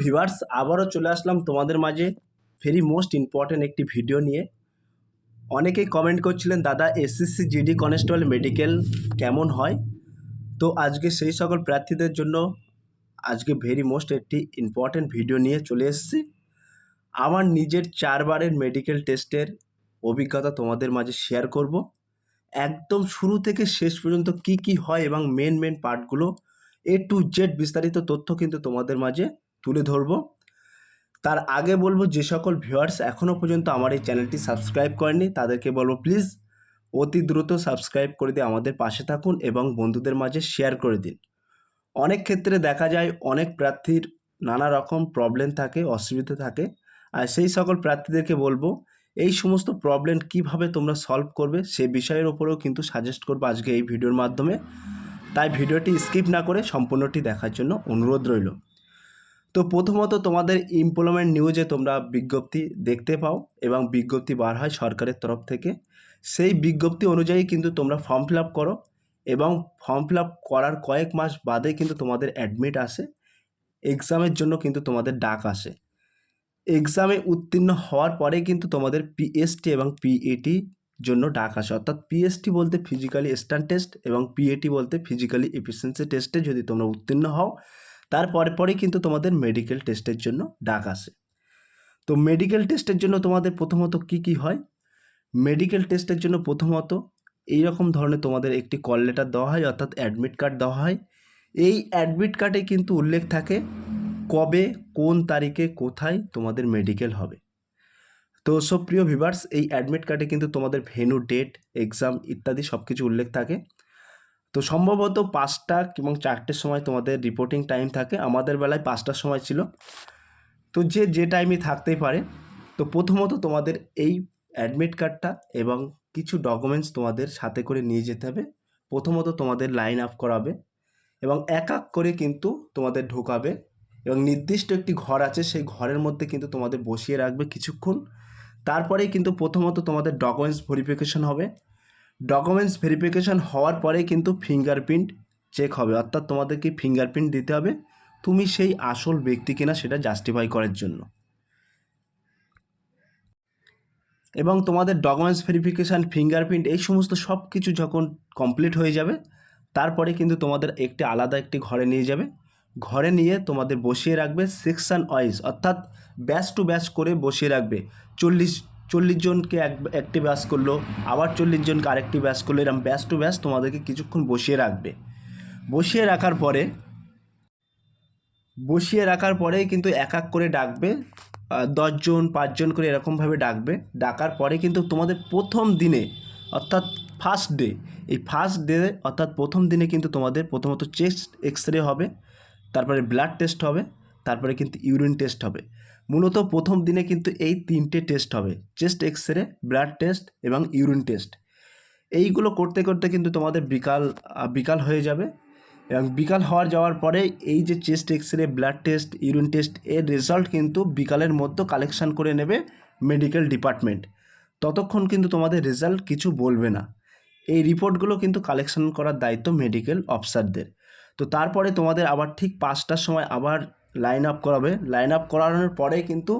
Viewers আবারও চলে আসলাম তোমাদের মাঝে ভেরি মোস্ট ইম্পর্ট্যান্ট একটি ভিডিও নিয়ে। অনেকেই কমেন্ট করছিলেন, দাদা এসএসসি জিডি কনস্টেবল মেডিকেল কেমন হয়? তো আজকে সেই সকল প্রার্থীদের জন্য আজকে ভেরি মোস্ট একটি ইম্পর্ট্যান্ট ভিডিও নিয়ে চলে এসেছি। আমার নিজের চারবারের মেডিকেল টেস্টের অভিজ্ঞতা তোমাদের মাঝে শেয়ার করব। একদম শুরু থেকে শেষ পর্যন্ত কি কি হয় এবং মেন মেন পার্টগুলো এ টু জেড বিস্তারিত তথ্য কিন্তু তোমাদের মাঝে তুলে ধরবো। তার আগে বলব, যে সকল ভিউয়ার্স এখনও পর্যন্ত আমার এই চ্যানেলটি সাবস্ক্রাইব করেনি তাদেরকে বলব প্লিজ অতি দ্রুত সাবস্ক্রাইব করে দিয়ে আমাদের পাশে থাকুন এবং বন্ধুদের মাঝে শেয়ার করে দিন। অনেক ক্ষেত্রে দেখা যায়, অনেক প্রার্থীর নানা রকম প্রবলেম থাকে, অসুবিধা থাকে। আর সেই সকল প্রার্থীদেরকে বলব, এই সমস্ত প্রবলেম কীভাবে তোমরা সলভ করবে, সে বিষয়ের ওপরেও কিন্তু সাজেস্ট করব আজকে এই ভিডিওর মাধ্যমে। তাই ভিডিওটি স্কিপ না করে সম্পূর্ণটি দেখার জন্য অনুরোধ রইল। তো প্রথমত তোমাদের এমপ্লয়মেন্ট নিউজে তোমরা বিজ্ঞপ্তি দেখতে পাও এবং বিজ্ঞপ্তি বার হয় সরকারের তরফ থেকে। সেই বিজ্ঞপ্তি অনুযায়ী কিন্তু তোমরা ফর্ম ফিল আপ করো এবং ফর্ম ফিল আপ করার কয়েক মাস বাদে কিন্তু তোমাদের অ্যাডমিট আসে। এক্সামের জন্য কিন্তু তোমাদের ডাক আসে। এক্সামে উত্তীর্ণ হওয়ার পরে কিন্তু তোমাদের পিএসটি এবং পিএটি জন্য ডাক আসে। অর্থাৎ পিএসটি বলতে ফিজিক্যালি স্ট্যান্ড টেস্ট এবং পিএটি বলতে ফিজিক্যালি এফিসিয়েন্সি টেস্টে যদি তোমরা উত্তীর্ণ হও তারপরে পরেই কিন্তু তোমাদের মেডিকেল টেস্টের জন্য ডাক আসে। তো মেডিকেল টেস্টের জন্য তোমাদের প্রথমত কি কি হয়? মেডিকেল টেস্টের জন্য প্রথমত এই রকম ধরনের তোমাদের একটি কল লেটার দেওয়া হয়, অর্থাৎ অ্যাডমিট কার্ড দেওয়া হয়। এই অ্যাডমিট কার্ডে কিন্তু উল্লেখ থাকে কবে, কোন তারিখে, কোথায় তোমাদের মেডিকেল হবে। তো সব প্রিয় ভিভার্স এই অ্যাডমিট কার্ডে কিন্তু তোমাদের ভেনু ডেট এক্সাম ইত্যাদি সব কিছু উল্লেখ থাকে। তো সম্ভবত পাঁচটা এবং চারটের সময় তোমাদের রিপোর্টিং টাইম থাকে। আমাদের বেলায় পাঁচটার সময় ছিল। তো যে যে টাইমে থাকতেই পারে। তো প্রথমত তোমাদের এই অ্যাডমিট কার্ডটা এবং কিছু ডকুমেন্টস তোমাদের সাথে করে নিয়ে যেতে হবে। প্রথমত তোমাদের লাইন আপ করাবে এবং এক এক করে কিন্তু তোমাদের ঢোকাবে এবং নির্দিষ্ট একটি ঘর আছে, সেই ঘরের মধ্যে কিন্তু তোমাদের বসিয়ে রাখবে কিছুক্ষণ। তারপরেই কিন্তু প্রথমত তোমাদের ডকুমেন্টস ভেরিফিকেশন হবে। ডকুমেন্টস ভেরিফিকেশান হওয়ার পরে কিন্তু ফিঙ্গারপ্রিন্ট চেক হবে। অর্থাৎ তোমাদেরকে ফিঙ্গারপ্রিন্ট দিতে হবে। তুমি সেই আসল ব্যক্তি কিনা সেটা জাস্টিফাই করার জন্য। এবং তোমাদের ডকুমেন্টস ভেরিফিকেশান ফিঙ্গারপ্রিন্ট এই সমস্ত সব কিছু যখন কমপ্লিট হয়ে যাবে, তারপরে কিন্তু তোমাদের একটি আলাদা একটি ঘরে নিয়ে যাবে। ঘরে নিয়ে তোমাদের বসিয়ে রাখবে সেকশন ওয়াইজ অর্থাৎ ব্যাচ টু ব্যাচ করে বসিয়ে রাখবে। চল্লিশ চল্লিশ জনকে এক একটি ব্যাস করল, আবার চল্লিশ জনকে আরেকটি ব্যাস করল এরকম ব্যাচ টু ব্যাচ তোমাদেরকে কিছুক্ষণ বসিয়ে রাখবে। বসিয়ে রাখার পরে, বসিয়ে রাখার পরে কিন্তু এক এক করে ডাকবে দশজন পাঁচজন করে এরকমভাবে ডাকবে। ডাকার পরে কিন্তু তোমাদের প্রথম দিনে, অর্থাৎ ফার্স্ট ডে এই ফার্স্ট ডে অর্থাৎ প্রথম দিনে কিন্তু তোমাদের প্রথমত চেস্ট এক্স রে হবে, তারপরে ব্লাড টেস্ট হবে, তারপরে কিন্তু ইউরিন টেস্ট হবে। মূলত প্রথম দিনে কিন্তু এই তিনটে টেস্ট হবে। Chest X ray blood test এবং ইউরিন টেস্ট এইগুলো করতে করতে কিন্তু তোমাদের বিকাল বিকাল হয়ে যাবে এবং বিকাল হওয়ার, যাওয়ার পরে এই যে chest x-ray blood test urine test এর রেজাল্ট কিন্তু বিকালের মধ্যে কালেকশান করে নেবে মেডিকেল ডিপার্টমেন্ট ততক্ষণ কিন্তু তোমাদের রেজাল্ট কিছু বলবে না। এই রিপোর্টগুলো কিন্তু কালেকশন করার দায়িত্ব মেডিকেল অফিসারদের তো তারপরে তোমাদের আবার ঠিক পাঁচটার সময় আবার লাইন আপ করাবে। লাইন আপ করানোর পরে কিন্তু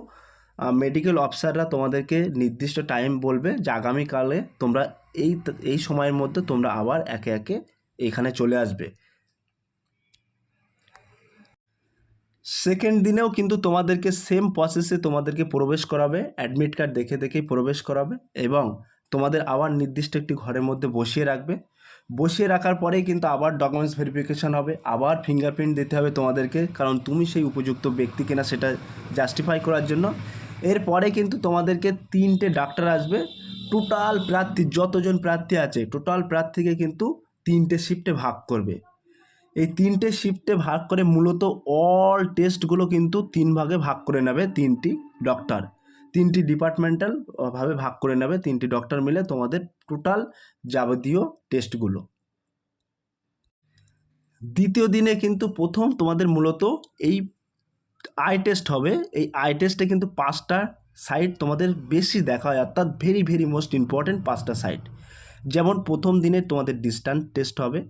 মেডিকেল অফিসাররা তোমাদেরকে নির্দিষ্ট টাইম বলবে যে আগামীকালে তোমরা এই এই সময়ের মধ্যে তোমরা আবার একে একে এখানে চলে আসবে। সেকেন্ড দিনেও কিন্তু তোমাদেরকে সেম প্রসেসে তোমাদেরকে প্রবেশ করাবে। অ্যাডমিট কার্ড দেখে দেখেই প্রবেশ করাবে এবং তোমাদের আবার নির্দিষ্ট একটি ঘরের মধ্যে বসিয়ে রাখবে। বসিয়ে রাখার পরেই কিন্তু আবার ডকুমেন্টস ভেরিফিকেশান হবে, আবার ফিঙ্গারপ্রিন্ট দিতে হবে তোমাদেরকে, কারণ তুমি সেই উপযুক্ত ব্যক্তি কিনা সেটা জাস্টিফাই করার জন্য। এরপরে কিন্তু তোমাদেরকে তিনটে ডাক্তার আসবে টোটাল প্রার্থী, যতজন প্রার্থী আছে টোটাল প্রার্থীকে কিন্তু তিনটে শিফটে ভাগ করবে। এই তিনটে শিফটে ভাগ করে মূলত অল টেস্টগুলো কিন্তু তিন ভাগে ভাগ করে নেবে তিনটি ডক্টর তিনটি ডিপার্টমেন্টাল ভাবে ভাগ করে নেবে, তিনটি ডক্টর মিলে তোমাদের টোটাল যাবতীয় টেস্টগুলো দ্বিতীয় দিনে কিন্তু প্রথম তোমাদের মূলত এই আই টেস্ট হবে। এই আই টেস্টে কিন্তু পাঁচটা সাইট তোমাদের বেশি দেখা হয়, অর্থাৎ ভেরি ভেরি মোস্ট ইম্পর্ট্যান্ট পাঁচটা সাইট যেমন প্রথম দিনে তোমাদের ডিস্ট্যান্স টেস্ট হবে,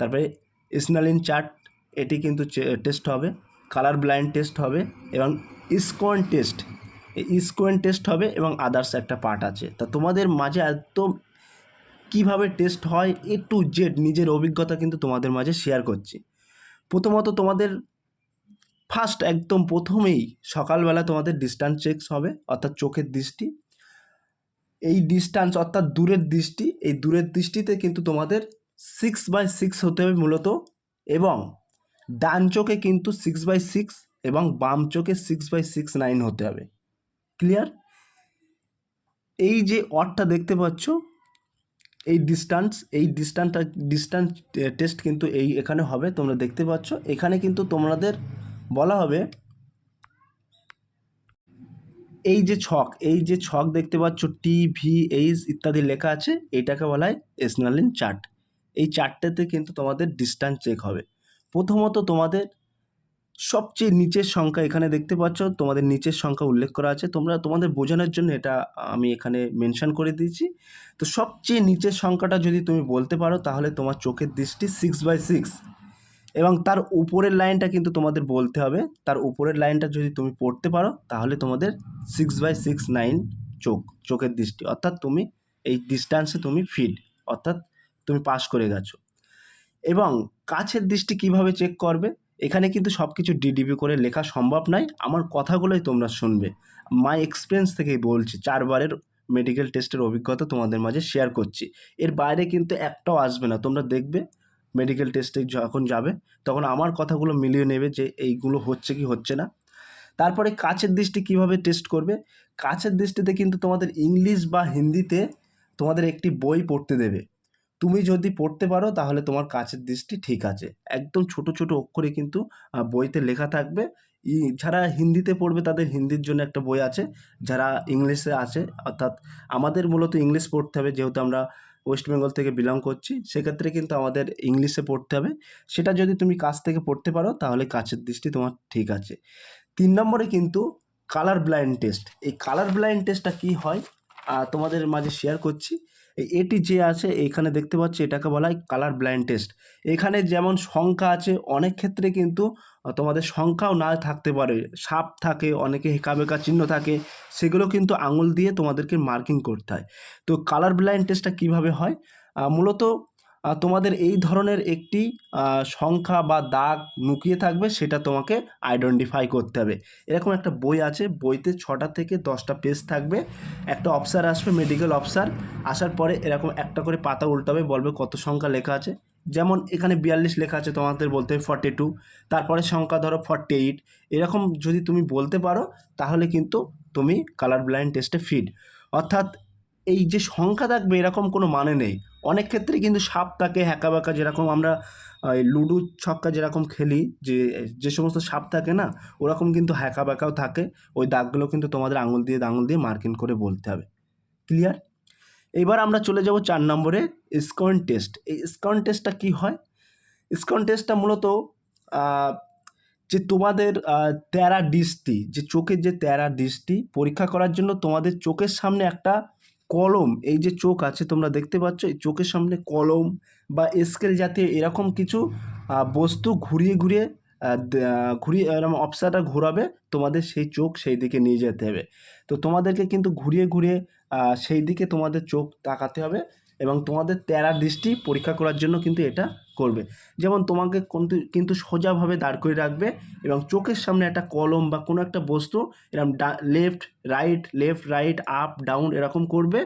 তারপরে স্নালিন চার্ট এটি কিন্তু টেস্ট হবে কালার ব্লাইন্ড টেস্ট হবে, এবং ইসকোয়ান টেস্ট এই ইসকোয়ান টেস্ট হবে এবং আদার্স একটা পার্ট আছে। তা তোমাদের মাঝে একদম কীভাবে টেস্ট হয় এ টু জেড নিজের অভিজ্ঞতা কিন্তু তোমাদের মাঝে শেয়ার করছি। প্রথমত তোমাদের ফার্স্ট একদম প্রথমেই সকালবেলা তোমাদের ডিস্ট্যান্স চেকস হবে, অর্থাৎ চোখের দৃষ্টি। এই ডিস্ট্যান্স অর্থাৎ দূরের দৃষ্টি, এই দূরের দৃষ্টিতে কিন্তু তোমাদের সিক্স বাই সিক্স হতে হবে মূলত এবং ডান চোখে কিন্তু সিক্স বাই সিক্স এবং বাম চোখে সিক্স বাই সিক্স নাইন হতে হবে। ক্লিয়ার এই যে অটটা দেখতে পাচ্ছ, এই ডিস্ট্যান্স এই ডিস্ট্যান্সটা ডিস্ট্যান্স টেস্ট কিন্তু এই এখানে হবে, তোমরা দেখতে পাচ্ছ। এখানে কিন্তু তোমাদের বলা হবে, এই যে ছক, এই যে ছক দেখতে পাচ্ছ টি ভি এইচ ইত্যাদি লেখা আছে, এটাকে বলা হয় এসনালিন চার্ট এই চার্টটাতে কিন্তু তোমাদের ডিস্ট্যান্স চেক হবে। প্রথমত তোমাদের সবচেয়ে নিচের সংখ্যা এখানে দেখতে পাচ্ছ, তোমাদের নিচের সংখ্যা উল্লেখ করা আছে। তোমরা, তোমাদের বোঝানোর জন্য এটা আমি এখানে মেনশন করে দিয়েছি। তো সবচেয়ে নিচের সংখ্যাটা যদি তুমি বলতে পারো, তাহলে তোমার চোখের দৃষ্টি সিক্স বাই সিক্স এবং তার উপরের লাইনটা কিন্তু তোমাদের বলতে হবে। তার উপরের লাইনটা যদি তুমি পড়তে পারো, তাহলে তোমাদের সিক্স বাই সিক্স নাইন চোখ, চোখের দৃষ্টি। অর্থাৎ তুমি এই ডিস্ট্যান্সে তুমি ফিট অর্থাৎ তুমি পাস করে গেছো। এবং কাছের দৃষ্টি কীভাবে চেক করবে? এখানে কিন্তু সব কিছু ডিডিপি করে লেখা সম্ভব নয়। আমার কথাগুলোই তোমরা শুনবে। মাই এক্সপিরিয়েন্স থেকেই বলছি, চারবারের মেডিকেল টেস্টের অভিজ্ঞতা তোমাদের মাঝে শেয়ার করছি। এর বাইরে কিন্তু একটাও আসবে না। তোমরা দেখবে মেডিকেল টেস্টে যখন যাবে, তখন আমার কথাগুলো মিলিয়ে নেবে যে এইগুলো হচ্ছে কি হচ্ছে না। তারপরে কাছের দৃষ্টি কীভাবে টেস্ট করবে? কাছের দৃষ্টিতে কিন্তু তোমাদের ইংলিশ বা হিন্দিতে তোমাদের একটি বই পড়তে দেবে। তুমি যদি পড়তে পারো, তাহলে তোমার কাছের দৃষ্টি ঠিক আছে। একদম ছোট ছোট অক্ষরে কিন্তু বইতে লেখা থাকবে। ই, যারা হিন্দিতে পড়বে, তাদের হিন্দির জন্য একটা বই আছে। যারা ইংলিশে আছে, অর্থাৎ আমাদের মূলত ইংলিশ পড়তে হবে, যেহেতু আমরা ওয়েস্ট বেঙ্গল থেকে বিলং করছি, সেক্ষেত্রে কিন্তু আমাদের ইংলিশে পড়তে হবে। সেটা যদি তুমি কাছ থেকে পড়তে পারো, তাহলে কাছের দৃষ্টি তোমার ঠিক আছে। তিন নম্বরে কিন্তু কালার ব্লাইন্ড টেস্ট এই কালার ব্লাইন্ড টেস্টটা কী হয়? তোমাদের মাঝে শেয়ার করছি। এটি যে আছে, এখানে দেখতে পাচ্ছি এটাকে বলা হয় কালার ব্লাইন্ড টেস্ট এখানে যেমন সংখ্যা আছে, অনেক ক্ষেত্রে কিন্তু তোমাদের সংখ্যাও না থাকতে পারে। সাপ থাকে, অনেকে হেঁকা বেকা চিহ্ন থাকে, সেগুলো কিন্তু আঙুল দিয়ে তোমাদেরকে মার্কিং করতে হয়। তো কালার ব্লাইন্ড টেস্টটা কীভাবে হয়? মূলত তোমাদের এই ধরনের একটি সংখ্যা বা দাগ লুকিয়ে থাকবে, সেটা তোমাকে আইডেন্টিফাই করতে হবে। এরকম একটা বই আছে, বইতে ছটা থেকে দশটা পেজ থাকবে। একটা অফিসার আসবে মেডিকেল অফিসার আসার পরে এরকম একটা করে পাতা উল্টাবে, বলবে কত সংখ্যা লেখা আছে। যেমন এখানে বিয়াল্লিশ লেখা আছে, তোমাদের বলতে হবে ফর্টি টু তারপরে সংখ্যা ধরো ফর্টি এইট এরকম যদি তুমি বলতে পারো, তাহলে কিন্তু তুমি কালার ব্লাইন্ড টেস্টে ফিট অর্থাৎ এই যে সংখ্যা থাকবে এরকম কোনো মানে নেই। অনেক ক্ষেত্রে কিন্তু সাপ থাকে, হ্যাঁকা বাঁকা যেরকম আমরা লুডো ছক্কা যেরকম খেলি, যে যে সমস্ত সাপ থাকে না, ওরকম কিন্তু হ্যাকা বাঁকাও থাকে। ওই দাগগুলো কিন্তু তোমাদের আঙুল দিয়ে আঙুল দিয়ে মার্কিং করে বলতে হবে। ক্লিয়ার? এবার আমরা চলে যাব চার নম্বরে, স্কন টেস্ট। এই স্কন টেস্টটা কী হয়? স্কন টেস্টটা মূলত যে তোমাদের তেরা দৃষ্টি, যে চোখের যে তেরা দৃষ্টি, পরীক্ষা করার জন্য তোমাদের চোখের সামনে একটা কলম, এই যে চোখ আছে তোমরা দেখতে পাচ্ছ, এই চোখের সামনে কলম বা স্কেল জাতীয় এরকম কিছু বস্তু ঘুরিয়ে ঘুরিয়ে ঘুরিয়ে এরকম অপসারটা ঘোরাবে, তোমাদের সেই চোখ সেই দিকে নিয়ে যেতে হবে। তো তোমাদেরকে কিন্তু ঘুরিয়ে ঘুরিয়ে সেই দিকে তোমাদের চোখ তাকাতে হবে এবং তোমাদের তেরা দৃষ্টি পরীক্ষা করার জন্য কিন্তু এটা করবে। যেমন তোমাকে কিন্তু কিন্তু সোজাভাবে দাঁড় করে রাখবে এবং চোখের সামনে একটা কলম বা কোনো একটা বস্তু এরকম left right left right up down এরকম করবে।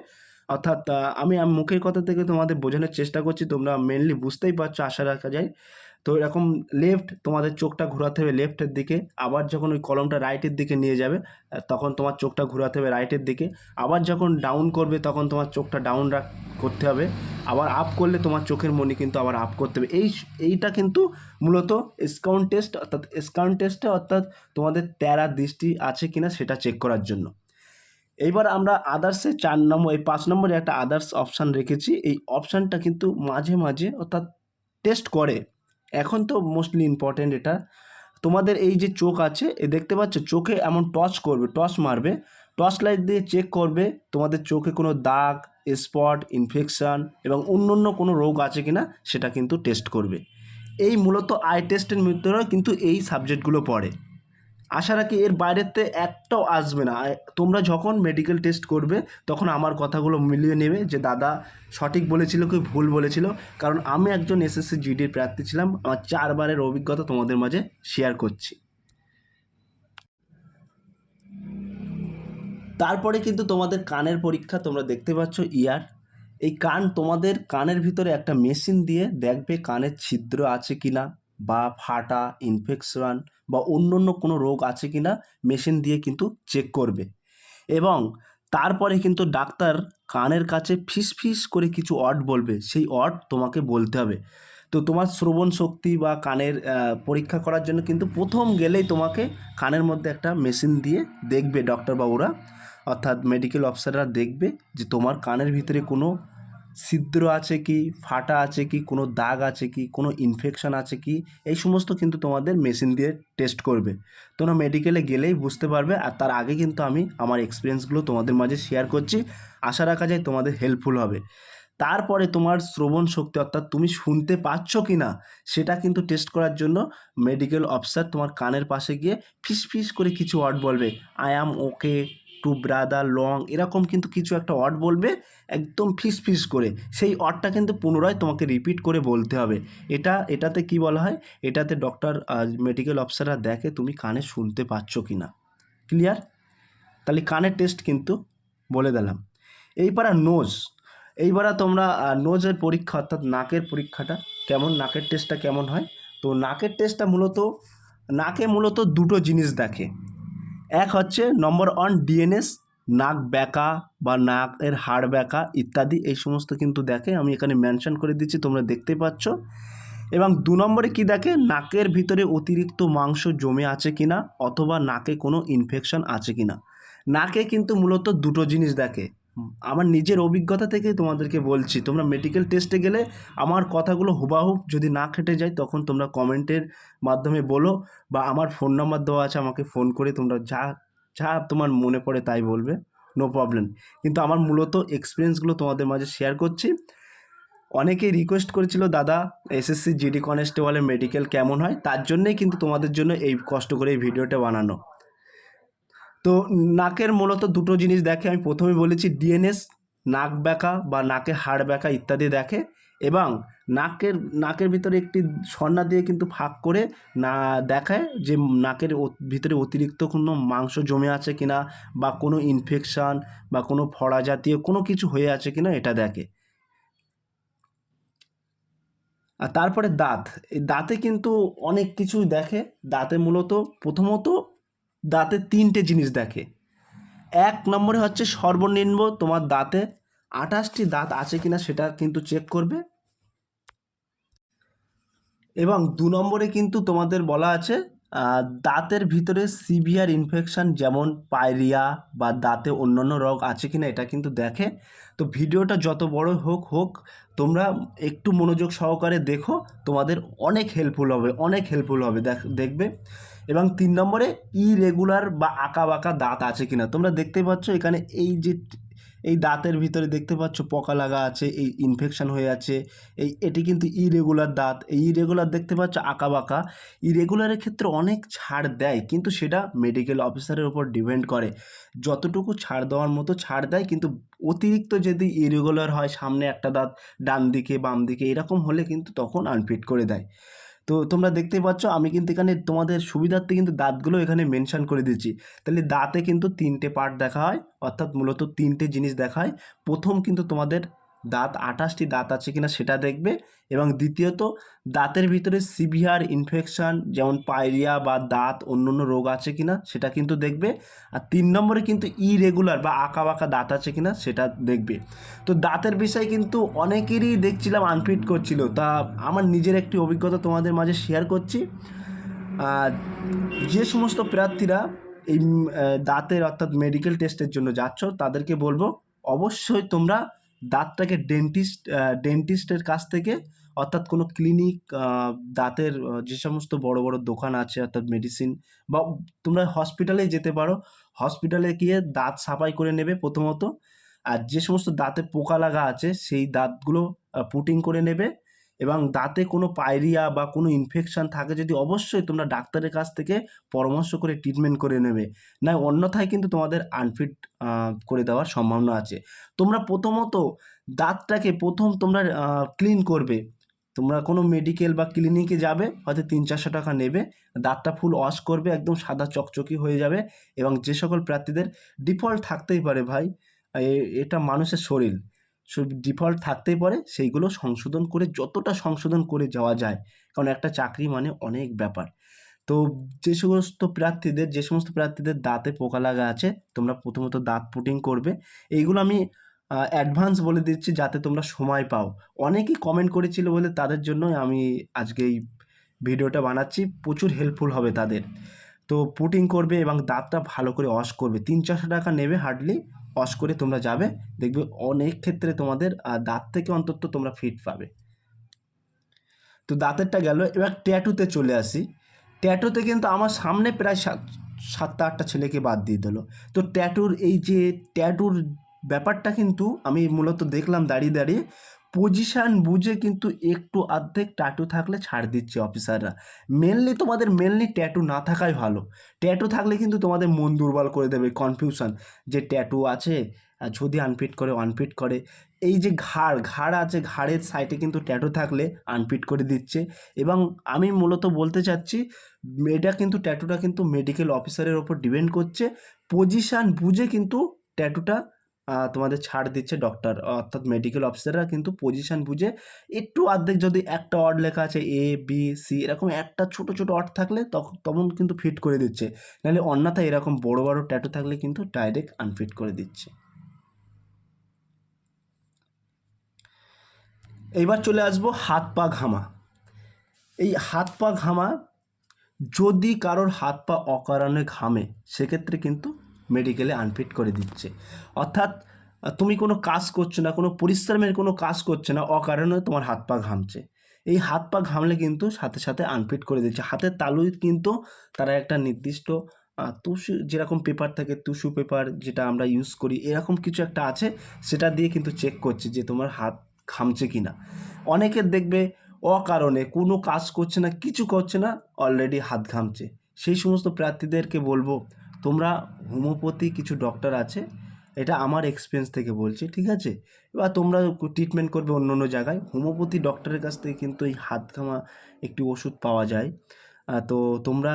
অর্থাৎ আমি মুখের কথা থেকে তোমাদের বোঝানোর চেষ্টা করছি, তোমরা মেনলি বুঝতেই পারছ, আশা রাখা যায়। তো এরকম লেফট তোমাদের চোখটা ঘোরাতে হবে লেফটের দিকে, আবার যখন ওই কলমটা রাইটের দিকে নিয়ে যাবে তখন তোমার চোখটা ঘোরাতে হবে রাইটের দিকে, আবার যখন ডাউন করবে তখন তোমার চোখটা ডাউন রাখ করতে হবে, আবার আপ করলে তোমার চোখের মনি কিন্তু আবার আপ করতে হবে। এই এইটা কিন্তু মূলত স্কাউন্ট টেস্ট অর্থাৎ স্কাউন্ট টেস্টে অর্থাৎ তোমাদের তেরা দৃষ্টি আছে কিনা সেটা চেক করার জন্য। এইবার আমরা আদার্সে চার নম্বর, এই পাঁচ নম্বরে একটা আদার্স অপশান রেখেছি, এই অপশানটা কিন্তু মাঝে মাঝে অর্থাৎ টেস্ট করে। এখন তো মোস্টলি ইম্পর্টেন্ট এটা। তোমাদের এই যে চোখ আছে, এ দেখতে পাচ্ছ চোখে এমন টর্চ করবে টর্চ মারবে। টর্চ লাইট দিয়ে চেক করবে তোমাদের চোখে কোনো দাগ স্পট ইনফেকশান এবং অন্য অন্য কোনো রোগ আছে কিনা সেটা কিন্তু টেস্ট করবে। এই মূলত আই টেস্টের মৃত্যুরা কিন্তু এই সাবজেক্টগুলো পড়ে। আশা রাখি এর বাইরেতে একটাও আসবে না। তোমরা যখন মেডিকেল টেস্ট করবে, তখন আমার কথাগুলো মিলিয়ে নেবে যে, দাদা, সঠিক বলেছিল কি ভুল বলেছিল? কারণ আমি একজন এসএসসি জিডির প্রার্থী ছিলাম। আমার চারবারের অভিজ্ঞতা তোমাদের মাঝে শেয়ার করছি। তারপরে কিন্তু তোমাদের কানের পরীক্ষা তোমরা দেখতে পাচ্ছ ইয়ার। এই কান তোমাদের কানের ভিতরে একটা মেশিন দিয়ে দেখবে কানের ছিদ্র আছে কিনা। বা ফাটা ইনফেকশন বা অন্য অন্য কোনো রোগ আছে কিনা মেশিন দিয়ে কিন্তু চেক করবে। এবং তারপরে কিন্তু ডাক্তার কানের কাছে ফিস ফিস করে কিছু অড বলবে। সেই অড তোমাকে বলতে হবে। তো তোমার শ্রবণ শক্তি বা কানের পরীক্ষা করার জন্য কিন্তু প্রথম গেলেই তোমাকে কানের মধ্যে একটা মেশিন দিয়ে দেখবে ডক্টরবাবুরা অর্থাৎ মেডিকেল অফিসাররা দেখবে যে তোমার কানের ভিতরে কোনো ছিদ্র আছে কি, ফাটা আছে কি, কোনো দাগ আছে কি, কোনো ইনফেকশন আছে কি, এই সমস্ত কিন্তু তোমাদের মেশিন দিয়ে টেস্ট করবে। তোমরা মেডিকেলে গেলেই বুঝতে পারবে আর তার আগে কিন্তু আমি আমার এক্সপিরিয়েন্সগুলো তোমাদের মাঝে শেয়ার করছি। আশা রাখা যায় তোমাদের হেল্পফুল হবে। তারপরে তোমার শ্রবণ শক্তি অর্থাৎ তুমি শুনতে পাচ্ছ কি না, সেটা কিন্তু টেস্ট করার জন্য মেডিকেল অফিসার তোমার কানের পাশে গিয়ে ফিস ফিস করে কিছু ওয়ার্ড বলবে। I am okay to brother long, এরকম কিন্তু কিছু একটা ওয়ার্ড বলবে, একদম ফিস ফিস করে। সেই ওয়ার্ডটা কিন্তু পুনরায় তোমাকে রিপিট করে বলতে হবে। এটা, এটাতে কি বলা হয়? এটাতে ডক্টর মেডিকেল অফিসাররা দেখে তুমি কানে শুনতে পাচ্ছ কি না ক্লিয়ার তাহলে কানের টেস্ট কিন্তু বলে দিলাম। এইবার নোজ এইবারে তোমরা নোজের পরীক্ষা, অর্থাৎ নাকের পরীক্ষাটা কেমন, নাকের টেস্টটা কেমন হয়? তো নাকের টেস্টটা মূলত, নাকে মূলত দুটো জিনিস দেখে। এক হচ্ছে নম্বর ওয়ান ডিএনএস, নাক ব্যাকা বা নাকের হাড় ব্যাকা ইত্যাদি, এই সমস্ত কিন্তু দেখে আমি এখানে মেনশন করে দিচ্ছি, তোমরা দেখতে পাচ্ছ। এবং দু নম্বরে কি দেখে? নাকের ভিতরে অতিরিক্ত মাংস জমে আছে কিনা অথবা নাকে কোনো ইনফেকশন আছে কিনা? নাকে কিন্তু মূলত দুটো জিনিস দেখে। আমার নিজের অভিজ্ঞতা থেকে তোমাদেরকে বলছি, তোমরা মেডিকেল টেস্টে গেলে আমার কথাগুলো হুবাহুব যদি না খেটে যায়, তখন তোমরা কমেন্টের মাধ্যমে বলো বা আমার ফোন নাম্বার দেওয়া আছে, আমাকে ফোন করে তোমরা যা যা তোমার মনে পড়ে তাই বলবে নো প্রবলেম কিন্তু আমার মূলত এক্সপিরিয়েন্সগুলো তোমাদের মাঝে শেয়ার করছি। অনেকেই রিকোয়েস্ট করেছিল, দাদা এসএসসি জিডি কনস্টেবলের মেডিকেল কেমন হয়? তার জন্যেই কিন্তু তোমাদের জন্য এই কষ্ট করে এই ভিডিওটা বানানো। তো নাকের মূলত দুটো জিনিস দেখে, আমি প্রথমে বলেছি ডিএনএস, নাক ব্যাকা বা নাকে হাড় ব্যাকা ইত্যাদি দেখে এবং নাকের নাকের ভিতরে একটি সন্না দিয়ে কিন্তু ফাঁক করে না দেখায় যে নাকের ভিতরে অতিরিক্ত কোনো মাংস জমে আছে কিনা বা কোনো ইনফেকশান বা কোনো ফড়া জাতীয় কোনো কিছু হয়ে আছে কিনা এটা দেখে। আর তারপরে দাঁত, এই দাঁতে কিন্তু অনেক কিছুই দেখে। দাঁতে মূলত প্রথমত দাঁতে তিনটে জিনিস দেখে। এক নম্বরে হচ্ছে সর্বনিম্ন তোমার দাঁতে আঠাশটি দাঁত আছে কিনা সেটা কিন্তু চেক করবে। এবং দু নম্বরে কিন্তু তোমাদের বলা আছে দাঁতের ভিতরে সিভিয়ার ইনফেকশান যেমন পায়রিয়া বা দাঁতে অন্যান্য রোগ আছে কিনা এটা কিন্তু দেখে। তো ভিডিওটা যত বড় হোক হোক, তোমরা একটু মনোযোগ সহকারে দেখো, তোমাদের অনেক হেল্পফুল হবে, অনেক হেল্পফুল হবে, দেখ, দেখবে। এবং তিন নম্বরে ইরেগুলার বা আঁকা বাঁকা দাঁত আছে কিনা। তোমরা দেখতে পাচ্ছ এখানে এই যে এই দাঁতের ভিতরে দেখতে পাচ্ছ পোকা লাগা আছে, এই ইনফেকশন হয়ে আছে, এই এটি কিন্তু ইরেগুলার দাঁত। এই ইরেগুলার দেখতে পাচ্ছ আঁকা বাঁকা। ইরেগুলারের ক্ষেত্রে অনেক ছাড় দেয়, কিন্তু সেটা মেডিকেল অফিসারের উপর ডিপেন্ড করে। যতটুকু ছাড় দেওয়ার মতো ছাড় দেয়, কিন্তু অতিরিক্ত যদি ইরেগুলার হয়, সামনে একটা দাঁত ডান দিকে, বাম দিকে, এরকম হলে কিন্তু তখন আনফিট করে দেয়। তো তোমরা দেখতেই পাচ্ছ, আমি কিন্তু এখানে তোমাদের সুবিধার্থে কিন্তু দাঁতগুলো এখানে মেনশান করে দিচ্ছি তাহলে দাঁতে কিন্তু তিনটে পার্ট দেখা হয়, অর্থাৎ মূলত তিনটে জিনিস দেখা হয় প্রথম কিন্তু তোমাদের দাঁত, আঠাশটি দাঁত আছে কিনা সেটা দেখবে। এবং দ্বিতীয়ত, দাঁতের ভিতরে সিভিয়ার ইনফেকশন যেমন পায়রিয়া বা দাঁত অন্য অন্য রোগ আছে কিনা সেটা কিন্তু দেখবে। আর তিন নম্বরে কিন্তু ইরেগুলার বা আঁকা বাঁকা দাঁত আছে কিনা সেটা দেখবে। তো দাঁতের বিষয়ে কিন্তু অনেকেরই দেখছিলাম আনফিট করছিল। তা আমার নিজের একটি অভিজ্ঞতা তোমাদের মাঝে শেয়ার করছি। যে সমস্ত প্রার্থীরা এই দাঁতের অর্থাৎ মেডিকেল টেস্টের জন্য যাচ্ছ, তাদেরকে বলব, অবশ্যই তোমরা দাঁতটাকে ডেন্টিস্ট ডেন্টিস্টের কাছ থেকে, অর্থাৎ কোনো ক্লিনিক দাঁতের যে সমস্ত বড় বড় দোকান আছে, অর্থাৎ মেডিসিন বা তোমরা হসপিটালে যেতে পারো। হসপিটালে গিয়ে দাঁত সাফাই করে নেবে প্রথমত। আর যে সমস্ত দাঁতে পোকা লাগা আছে, সেই দাঁতগুলো পুটিং করে নেবে। এবং দাঁতে কোনো পায়রিয়া বা কোনো ইনফেকশান থাকে যদি অবশ্যই তোমরা ডাক্তারের কাছ থেকে পরামর্শ করে ট্রিটমেন্ট করে নেবে। না, অন্যথায় কিন্তু তোমাদের আনফিট করে দেওয়ার সম্ভাবনা আছে। তোমরা প্রথমত দাঁতটাকে প্রথম তোমরা ক্লিন করবে। তোমরা কোনো মেডিকেল বা ক্লিনিকে যাবে, হয়তো তিন চারশো টাকা নেবে, দাঁতটা ফুল ওয়াশ করবে, একদম সাদা চকচকি হয়ে যাবে এবং যে সকল প্রার্থীদের ডিফল্ট থাকতেই পারে ভাই এটা মানুষের শরীর। ডিফল্ট থাকতেই পারে, সেইগুলো সংশোধন করে, যতটা সংশোধন করে যাওয়া যায়, কারণ একটা চাকরি মানে অনেক ব্যাপার। তো যে সমস্ত প্রার্থীদের, যে সমস্ত প্রার্থীদের দাঁতে পোকা লাগা আছে, তোমরা প্রথমত দাঁত পুটিং করবে। এইগুলো আমি অ্যাডভান্স বলে দিচ্ছি যাতে তোমরা সময় পাও। অনেকেই কমেন্ট করেছিল বলে তাদের জন্যই আমি আজকে এই ভিডিওটা বানাচ্ছি, প্রচুর হেল্পফুল হবে তাদের। তো পুটিং করবে এবং দাঁতটা ভালো করে ওয়াশ করবে। তিন চারশো টাকা নেবে হার্ডলি ওয়াশ করে তোমরা যাবে, দেখবে অনেক ক্ষেত্রে তোমাদের দাঁত থেকে অন্তত তোমরা ফিট পাবে। তো দাঁতেরটা গেল, এবার ট্যাটুতে চলে আসি। ট্যাটুতে কিন্তু আমার সামনে প্রায় সাত, সাতটা, আটটা ছেলেকে বাদ দিয়ে দিল। তো ট্যাটুর এই যে ট্যাটুর ব্যাপারটা কিন্তু আমি মূলত দেখলাম দাঁড়িয়ে দাঁড়িয়ে পজিশান বুঝে কিন্তু একটু অর্ধেক ট্যাটু থাকলে ছাড় দিচ্ছে অফিসাররা মেনলি তোমাদের মেনলি ট্যাটু না থাকাই ভালো। ট্যাটু থাকলে কিন্তু তোমাদের মন দুর্বল করে দেবে কনফিউশন যে ট্যাটু আছে যদি আনফিট করে আনফিট করে। এই যে ঘাড় ঘাড় আছে, ঘাড়ের সাইডে কিন্তু ট্যাটু থাকলে আনফিট করে দিচ্ছে। এবং আমি মূলত বলতে চাচ্ছি, এটা কিন্তু ট্যাটুটা কিন্তু মেডিকেল অফিসারের ওপর ডিপেন্ড করছে। পজিশান বুঝে কিন্তু ট্যাটুটা তোমাদের ছাড় দিচ্ছে ডক্টর অর্থাৎ মেডিকেল অফিসাররা কিন্তু পজিশান বুঝে একটু অর্ধেক যদি একটা অড লেখা আছে এ বি সি এরকম একটা ছোট ছোট অড থাকলে তখন তখন কিন্তু ফিট করে দিচ্ছে। নাহলে অন্যথায় এরকম বড় বড় ট্যাটু থাকলে কিন্তু ডাইরেক্ট আনফিট করে দিচ্ছে। এইবার চলে আসব হাত, পা, ঘামা। এই হাত, পা, ঘামা যদি কারোর হাত, পা অকারণে ঘামে, সেক্ষেত্রে কিন্তু মেডিকেলে আনফিট করে দিচ্ছে। অর্থাৎ, তুমি কোনো কাজ করছ না, কোনো পরিশ্রমের কোনো কাজ করছ না, অকারণে তোমার হাত পা ঘামছে। এই হাত পা ঘামলে কিন্তু সাথে সাথে আনফিট করে দিচ্ছে। হাতের তালুই কিন্তু তারা একটা নির্দিষ্ট তুসু যেরকম পেপার থাকে তুসু পেপার যেটা আমরা ইউজ করি, এরকম কিছু একটা আছে, সেটা দিয়ে কিন্তু চেক করছে যে তোমার হাত ঘামছে কি না অনেকের দেখবে অকারণে কোনো কাজ করছে না, কিছু করছে না অলরেডি হাত ঘামছে। সেই সমস্ত প্রার্থীদেরকে বলব তোমরা হোমিওপ্যাথি কিছু ডক্টর আছে, এটা আমার এক্সপিরিয়েন্স থেকে বলছি, ঠিক আছে? এবার তোমরা ট্রিটমেন্ট করবে অন্য অন্য জায়গায়। হোমিওপ্যাথি ডক্টরের কাছ থেকে কিন্তু এই হাত ঘামা একটি ওষুধ পাওয়া যায়। তো তোমরা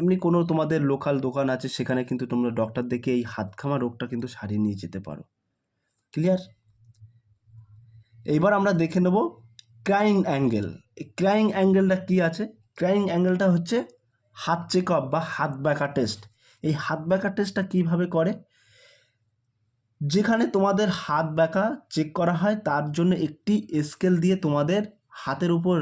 এমনি কোনো তোমাদের লোকাল দোকান আছে, সেখানে কিন্তু তোমরা ডক্টর দেখে এই হাত ঘামা রোগটা কিন্তু সারিয়ে নিয়ে যেতে পারো। ক্লিয়ার এইবার আমরা দেখে নেব ক্রাইং অ্যাঙ্গেল ক্রাইং অ্যাঙ্গেলটা কী আছে? ক্রাইং অ্যাঙ্গেলটা হচ্ছে হাত চেক আপ বা হাত ব্যাকা টেস্ট এই হাত ব্যাকা টেস্টটা কীভাবে করে? যেখানে তোমাদের হাত ব্যাকা চেক করা হয়, তার জন্য একটি স্কেল দিয়ে তোমাদের হাতের উপর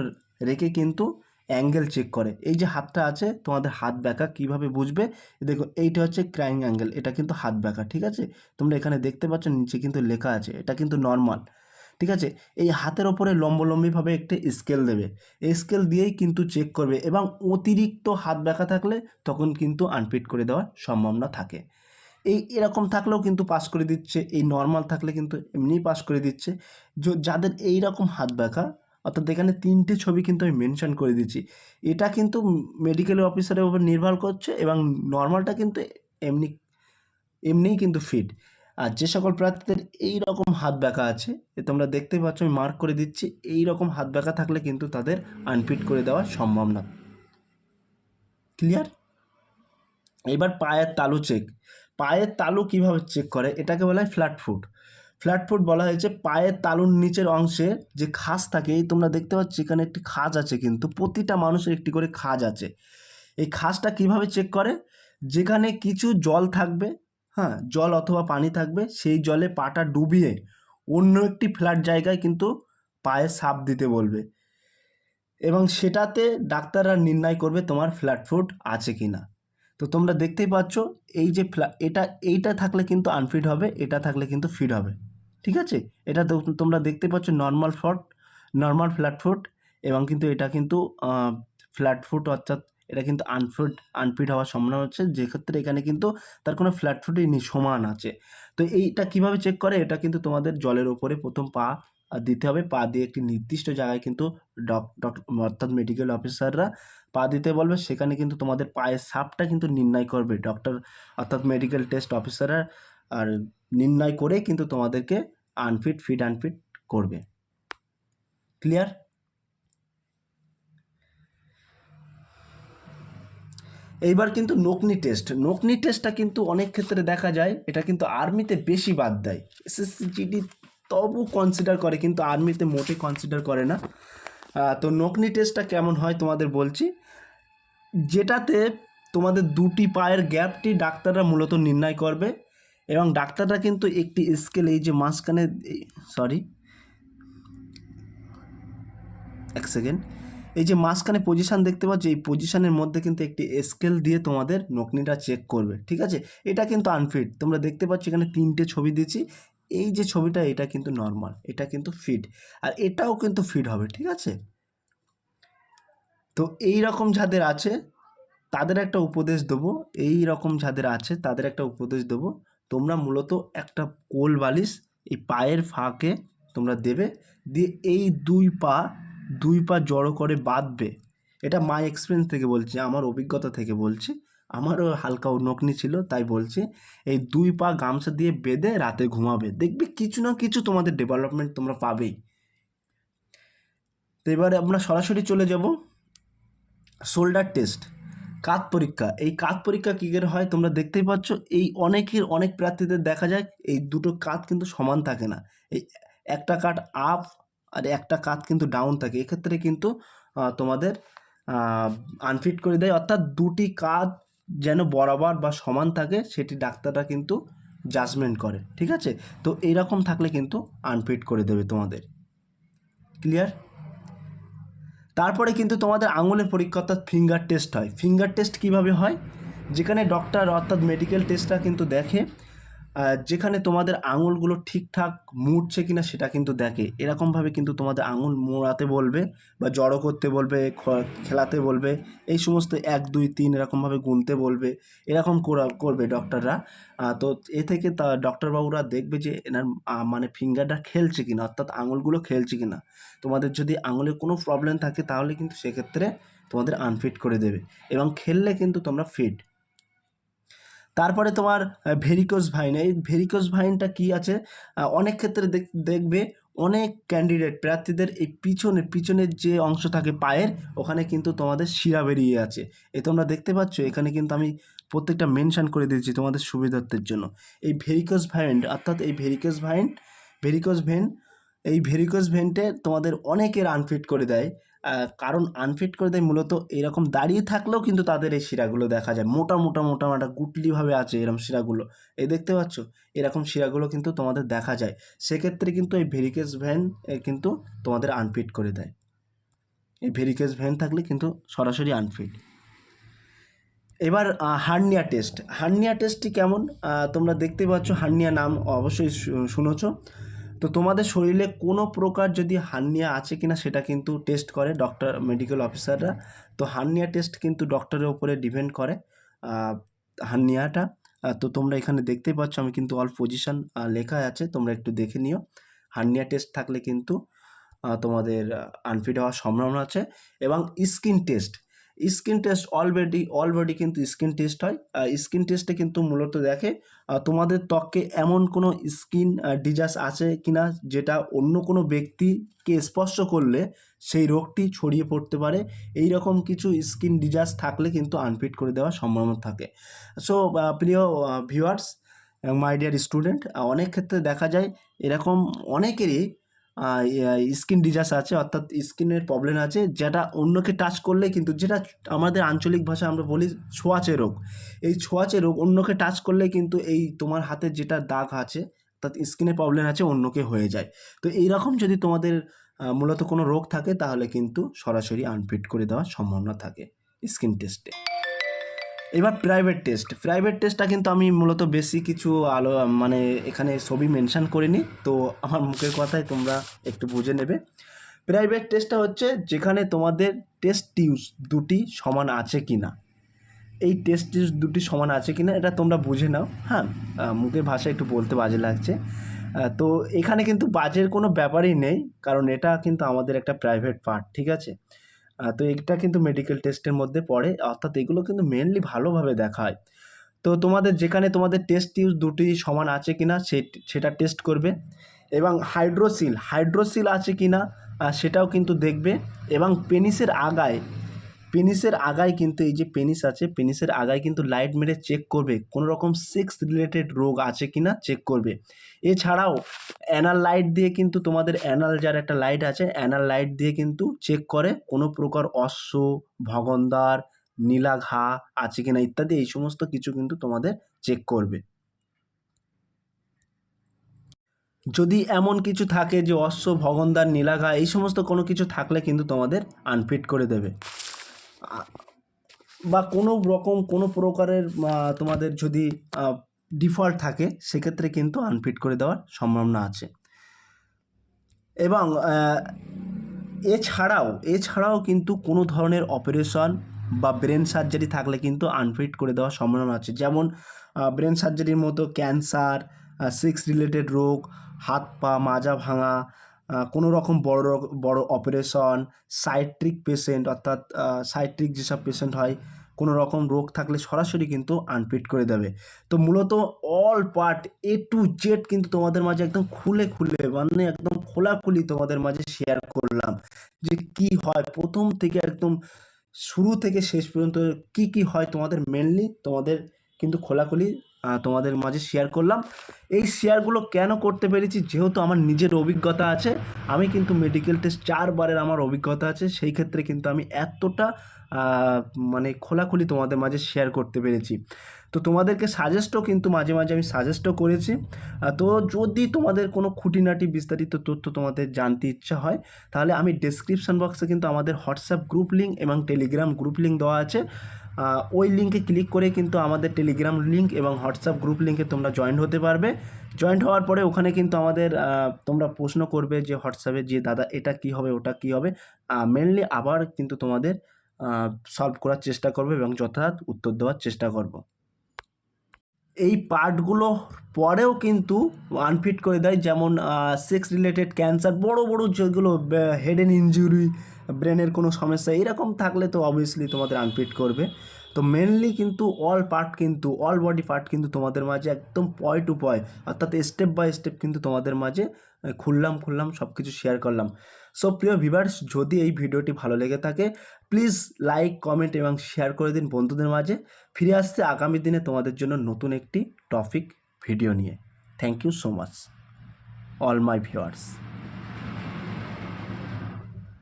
রেখে কিন্তু অ্যাঙ্গেল চেক করে। এই যে হাতটা আছে, তোমাদের হাত ব্যাকা কীভাবে বুঝবে? দেখো, এইটা হচ্ছে ক্রাইং অ্যাঙ্গেল এটা কিন্তু হাত ব্যাকা ঠিক আছে? তোমরা এখানে দেখতে পাচ্ছ, নিচে কিন্তু লেখা আছে, এটা কিন্তু নর্মাল ঠিক আছে? এই হাতের ওপরে লম্বলম্বিভাবে একটি স্কেল দেবে। এই স্কেল দিয়েই কিন্তু চেক করবে এবং অতিরিক্ত হাত ব্যাকা থাকলে তখন কিন্তু আনফিট করে দেওয়ার সম্ভাবনা থাকে। এই এরকম থাকলেও কিন্তু পাস করে দিচ্ছে, এই নর্মাল থাকলে কিন্তু এমনিই পাস করে দিচ্ছে। যাদের এই রকম হাত ব্যাকা অর্থাৎ এখানে তিনটে ছবি কিন্তু আমি মেনশন করে দিচ্ছি। এটা কিন্তু মেডিকেল অফিসারের উপর নির্ভর করছে এবং নর্মালটা কিন্তু এমনি, এমনিই কিন্তু ফিট আর যে সকল প্রার্থীদের এই রকম হাত ব্যাকা আছে, এ তোমরা দেখতে পাচ্ছ, আমি মার্ক করে দিচ্ছি এই রকম হাত ব্যাকা থাকলে কিন্তু তাদের আনফিট করে দেওয়া সম্ভব না। ক্লিয়ার এবার পায়ের তালু চেক পায়ের তালু কীভাবে চেক করে? এটাকে বলা হয় ফ্ল্যাট ফুট ফ্ল্যাট ফুট বলা হয়েছে পায়ের তালুর নিচের অংশে যে খাস থাকে, এই তোমরা দেখতে পাচ্ছ এখানে একটি খাজ আছে কিন্তু প্রতিটা মানুষের একটি করে খাজ আছে। এই খাজটা কীভাবে চেক করে? যেখানে কিছু জল থাকবে হ্যাঁ জল অথবা পানি থাকবে, সেই জলে পাটা ডুবিয়ে অন্য একটি ফ্ল্যাট জায়গায় কিন্তু পায়ে সাপ দিতে বলবে। এবং সেটাতে ডাক্তাররা নির্ণয় করবে তোমার ফ্ল্যাট ফুট আছে কি না তো তোমরা দেখতেই পাচ্ছ, এই যে ফ্ল্যা- এটা, এইটা থাকলে কিন্তু আনফিট হবে, এটা থাকলে কিন্তু ফিট হবে। ঠিক আছে? এটা তোমরা দেখতে পাচ্ছ নর্মাল ফট নর্মাল ফ্ল্যাট ফুট এবং কিন্তু এটা কিন্তু ফ্ল্যাট ফুট অর্থাৎ এটা কিন্তু আনফিট আনফিট হওয়ার সম্ভাবনা হচ্ছে যেক্ষেত্রে এখানে কিন্তু তার কোনো ফ্ল্যাট নেই, সমান আছে। তো এইটা কীভাবে চেক করে? এটা কিন্তু তোমাদের জলের ওপরে প্রথম পা দিতে হবে। পা দিয়ে একটি নির্দিষ্ট জায়গায় কিন্তু ডক ডক অর্থাৎ মেডিকেল অফিসাররা পা দিতে বলবে। সেখানে কিন্তু তোমাদের পায়ের সাপটা কিন্তু নির্ণয় করবে। ডক্টর অর্থাৎ মেডিকেল টেস্ট অফিসাররা আর নির্ণয় করে কিন্তু তোমাদেরকে আনফিট ফিট আনফিট করবে। ক্লিয়ার এইবার কিন্তু নকনি টেস্ট। নকনি টেস্টটা কিন্তু অনেক ক্ষেত্রে দেখা যায়, এটা কিন্তু আর্মিতে বেশি বাদ দেয়। এসএসসি জিডি তবু কনসিডার করে, কিন্তু আর্মিতে মোটে কনসিডার করে না। তো নকনি টেস্টটা কেমন হয় তোমাদের বলছি? যেটাতে তোমাদের দুটি পায়ের গ্যাপটি ডাক্তাররা মূলত নির্ণয় করবে, এবং ডাক্তাররা কিন্তু একটি স্কেল এই যে মাঝখানে সরি এক সেকেন্ড এই যে মাঝখানে পজিশান দেখতে পাচ্ছ, এই পজিশানের মধ্যে কিন্তু একটি স্কেল দিয়ে তোমাদের নকনিটা চেক করবে, ঠিক আছে? এটা কিন্তু আনফিট তোমরা দেখতে পাচ্ছ এখানে তিনটে ছবি দিয়েছি, এই যে ছবিটা এটা কিন্তু নর্মাল এটা কিন্তু ফিট আর এটাও কিন্তু ফিট হবে, ঠিক আছে? তো এই রকম যাদের আছে, তাদের একটা উপদেশ দেবো, এই রকম যাদের আছে, তাদের একটা উপদেশ দেবো, তোমরা মূলত একটা কোল বালিশ এই পায়ের ফাঁকে তোমরা দেবে, দিয়ে এই দুই পা দুই পা জড়ো করে বাঁধবে। এটা মাই এক্সপিরিয়েন্স থেকে বলছি, আমার অভিজ্ঞতা থেকে বলছি। আমারও হালকা নকনি ছিল, তাই বলছি, এই দুই পা গামছা দিয়ে বেঁধে রাতে ঘুমাবে। দেখবে কিছু না কিছু তোমাদের ডেভেলপমেন্ট তোমরা পাবেই। তো এবারে আমরা সরাসরি চলে যাব শোল্ডার টেস্ট কাত পরীক্ষা। এই কাত পরীক্ষা কী করে হয় তোমরা দেখতেই পাচ্ছ, এই অনেকের অনেক প্রার্থীদের দেখা যায়, এই দুটো কাত কিন্তু সমান থাকে না। এই একটা কাঠ আপ আর একটা কাত কিন্তু ডাউন থাকে। এক্ষেত্রে কিন্তু তোমাদের আনফিট করে দেয়। অর্থাৎ দুটি কাত যেন বরাবর বা সমান থাকে, সেটি ডাক্তাররা কিন্তু জাজমেন্ট করে। ঠিক আছে? তো এইরকম থাকলে কিন্তু আনফিট করে দেবে তোমাদের। ক্লিয়ার তারপরে কিন্তু তোমাদের আঙুলের পরীক্ষা, অর্থাৎ ফিঙ্গার টেস্ট হয়। ফিঙ্গার টেস্ট কীভাবে হয়? যেখানে ডক্টর অর্থাৎ মেডিকেল টেস্টটা কিন্তু দেখে যেখানে তোমাদের আঙুলগুলো ঠিকঠাক মুড়ছে কিনা সেটা কিন্তু দেখে। এরকমভাবে কিন্তু তোমাদের আঙুল মোড়াতে বলবে বা জড়ো করতে বলবে খেলাতে বলবে, এই সমস্ত এক, দুই, তিন এরকমভাবে গুনতে বলবে, এরকম করা- করবে ডক্টররা তো এ থেকে তা ডক্টরবাবুরা দেখবে যে এনার মানে ফিঙ্গারটা খেলছে কিনা, অর্থাৎ আঙুলগুলো খেলছে কিনা। তোমাদের যদি আঙুলে কোনো প্রবলেম থাকে তাহলে কিন্তু সেক্ষেত্রে তোমাদের আনফিট করে দেবে। এবং খেললে কিন্তু তোমরা ফিট তারপরে তোমার ভেরিকোজ ভাইন এই ভেরিকোজ ভাইনটা কি আছে? অনেক ক্ষেত্রে দেখ- দেখবে অনেক ক্যান্ডিডেট প্রার্থীদের এই পিছনে, পিছনের যে অংশ থাকে পায়ের, ওখানে কিন্তু তোমাদের শিরা বেরিয়ে আছে। এ তোমরা দেখতে পাচ্ছ, এখানে কিন্তু আমি প্রত্যেকটা মেনশন করে দিয়েছি তোমাদের সুবিধার্থের জন্য। এই ভেরিকোজ ভাইন অর্থাৎ এই ভেরিকোস ভাইন ভেরিকোজ ভেন এই ভেরিকোজ ভেন্টে তোমাদের অনেকের আনফিট করে দেয়। কারণ আনফিট করে দেয় মূলত এরকম দাঁড়িয়ে থাকলেও কিন্তু তাদের এই শিরাগুলো দেখা যায়। মোটা মোটা মোটা মোটা গুটলিভাবে আছে এরকম শিরাগুলো। এই দেখতে পাচ্ছ? এরকম শিরাগুলো কিন্তু তোমাদের দেখা যায়। সেক্ষেত্রে কিন্তু এই ভেরিকেস ভ্যান কিন্তু তোমাদের আনফিট করে দেয়। এই ভেরিকেস ভ্যান থাকলে কিন্তু সরাসরি আনফিট এবার হার্নিয়া টেস্ট হার্নিয়া টেস্টটি কেমন? তোমরা দেখতে পাচ্ছ হার্নিয়া নাম অবশ্যই শুনেছ। তো তোমাদের শরীরে কোনো প্রকার যদি হার্নিয়া আছে কিনা সেটা কিন্তু টেস্ট করে ডক্টর মেডিকেল অফিসাররা তো হার্নিয়া টেস্ট কিন্তু ডক্টরের উপরে ডিপেন্ড করে হার্নিয়াটা। তো তোমরা এখানে দেখতেই পাচ্ছ, আমি কিন্তু অল পজিশন লেখা আছে, তোমরা একটু দেখে নিও। হার্নিয়া টেস্ট থাকলে কিন্তু তোমাদের আনফিট হওয়ার সম্ভাবনা আছে এবং skin test skin test already already কিন্তু স্কিন টেস্ট হয়। স্কিন টেস্টে কিন্তু মূলত দেখে তোমাদের ত্বকে এমন কোনো স্কিন ডিজাস আছে কিনা যেটা অন্য কোনো ব্যক্তিকে স্পর্শ করলে সেই রোগটি ছড়িয়ে পড়তে পারে। এই রকম কিছু স্কিন ডিজাস থাকলে কিন্তু আনফিট করে দেওয়ার সম্ভাবনা থাকে। সো প্রিয় ভিউয়ার্স মাই ডিয়ার স্টুডেন্ট অনেক ক্ষেত্রে দেখা যায় এরকম অনেকেরই স্কিন ডিজাস আছে, অর্থাৎ স্কিনের প্রবলেম আছে, যেটা অন্যকে টাচ করলে কিন্তু, যেটা আমাদের আঞ্চলিক ভাষায় আমরা বলি ছোঁয়াচে রোগ। এই ছোঁয়াচে রোগ অন্যকে টাচ করলে কিন্তু এই তোমার হাতে যেটা দাগ আছে, অর্থাৎ স্কিনের প্রবলেম আছে, অন্যকে হয়ে যায়। তো এই রকম যদি তোমাদের মূলত কোনো রোগ থাকে, তাহলে কিন্তু সরাসরি আনফিট করে দেওয়ার সম্ভাবনা থাকে স্কিন টেস্টে এবার প্রাইভেট টেস্ট প্রাইভেট টেস্টটা কিন্তু আমি মূলত বেশি কিছু আলো মানে এখানে ছবি মেনশন করিনি, তো আমার মুখের কথায় তোমরা একটু বুঝে নেবে। প্রাইভেট টেস্টটা হচ্ছে যেখানে তোমাদের টেস্ট টিউস দুটি সমান আছে কি না এই টেস্ট টিউস দুটি সমান আছে কি না এটা তোমরা বুঝে নাও। হ্যাঁ মুখের ভাষায় একটু বলতে বাজে লাগছে। তো এখানে কিন্তু বাজের কোনো ব্যাপারই নেই, কারণ এটা কিন্তু আমাদের একটা প্রাইভেট পার্ট ঠিক আছে? তো এইটা কিন্তু মেডিকেল টেস্টের মধ্যে পড়ে। অর্থাৎ এগুলো কিন্তু মেনলি ভালোভাবে দেখা হয় তো তোমাদের যেখানে তোমাদের টেস্ট টিউজ দুটি সমান আছে কি না সেটা টেস্ট করবে। এবং হাইড্রোসিল হাইড্রোসিল আছে কি না সেটাও কিন্তু দেখবে। এবং পেনিসের আগায় পেনিসের আগায় কিন্তু এই যে পেনিস আছে, পেনিসের আগায় কিন্তু লাইট মেরে চেক করবে। কোনো রকম সেক্স রিলেটেড রোগ আছে কি না চেক করবে। এছাড়াও অ্যানাল লাইট দিয়ে কিন্তু তোমাদের অ্যানাল যার একটা লাইট আছে অ্যানাল লাইট দিয়ে কিন্তু চেক করে কোনো প্রকার অশ্ব, ভগন্দার নীলা ঘা আছে কিনা ইত্যাদি, এই সমস্ত কিছু কিন্তু তোমাদের চেক করবে। যদি এমন কিছু থাকে যে অশ্ব, ভগন্দার, নীলাঘা এই সমস্ত কোনো কিছু থাকলে কিন্তু তোমাদের আনফিট করে দেবে। বা কোনো রকম, কোনো প্রকারের তোমাদের যদি ডিফল্ট থাকে, সেক্ষেত্রে কিন্তু আনফিট করে দেওয়ার সম্ভাবনা আছে। এবং এছাড়াও এছাড়াও কিন্তু কোনো ধরনের অপারেশন বা ব্রেন সার্জারি থাকলে কিন্তু আনফিট করে দেওয়ার সম্ভাবনা আছে। যেমন ব্রেন সার্জারির মতো ক্যান্সার সিক্স রিলেটেড রোগ, হাত পা মাজা ভাঙা কোনো রকম বড় বড় অপারেশন সাইট্রিক পেশেন্ট অর্থাৎ সাইট্রিক যেসব পেশেন্ট হয়, কোনো রকম রোগ থাকলে সরাসরি কিন্তু আনপিট করে দেবে। তো মূলত all part A to Z কিন্তু তোমাদের মাঝে একদম খুলে খুলে মানে একদম খোলাখুলি তোমাদের মাঝে শেয়ার করলাম যে কি হয়। প্রথম থেকে একদম শুরু থেকে শেষ পর্যন্ত কি কি হয় তোমাদের মেনলি তোমাদের কিন্তু খোলাখুলি তোমাদের মাঝে শেয়ার করলাম। এই শেয়ারগুলো কেন করতে পেরেছি? যেহেতু আমার নিজের অভিজ্ঞতা আছে, আমি কিন্তু মেডিকেল টেস্ট চারবারের আমার অভিজ্ঞতা আছে, সেই ক্ষেত্রে কিন্তু আমি এতটা মানে খোলাখুলি তোমাদের মাঝে শেয়ার করতে পেরেছি। তো তোমাদেরকে সাজেস্টও কিন্তু মাঝে মাঝে আমি সাজেস্টও করেছি। তো যদি তোমাদের কোনো খুঁটিনাটি বিস্তারিত তথ্য তোমাদের জানতে ইচ্ছা হয়, তাহলে আমি ডেসক্রিপশন বক্সে কিন্তু আমাদের হোয়াটসঅ্যাপ গ্রুপ লিঙ্ক এবং টেলিগ্রাম গ্রুপ লিঙ্ক দেওয়া আছে। ওই লিঙ্কে ক্লিক করে কিন্তু আমাদের টেলিগ্রাম লিঙ্ক এবং হোয়াটসঅ্যাপ গ্রুপ লিঙ্কে তোমরা জয়েন্ট হতে পারবে। জয়েন্ট হওয়ার পরে ওখানে কিন্তু আমাদের তোমরা প্রশ্ন করবে যে হোয়াটসঅ্যাপে যে দাদা, এটা কি হবে, ওটা কি হবে? মেনলি আবার কিন্তু তোমাদের সলভ করার চেষ্টা করবে এবং যথাযথ উত্তর দেওয়ার চেষ্টা করব। এই পার্টগুলো পরেও কিন্তু আনফিট করে দেয়, যেমন সেক্স রিলেটেড ক্যান্সার বড় বড় যেগুলো হেড এন্ড ইঞ্জুরি ব্রেনের কোনো সমস্যা এরকম থাকলে তো অবভিয়াসলি তোমাদের আনফিট করবে। তো মেনলি কিন্তু অল পার্ট কিন্তু অল বডি পার্ট কিন্তু তোমাদের মাঝে একদম পয় টু পয় অর্থাৎ স্টেপ বাই স্টেপ কিন্তু তোমাদের মাঝে খুললাম খুললাম সব কিছু শেয়ার করলাম। সো প্রিয় ভিভার্স যদি এই ভিডিওটি ভালো লেগে থাকে প্লিজ লাইক কমেন্ট এবং শেয়ার করে দিন বন্ধুদের মাঝে। ফিরে আসছে আগামী দিনে তোমাদের জন্য নতুন একটি টপিক ভিডিও নিয়ে। Thank you so much all my viewers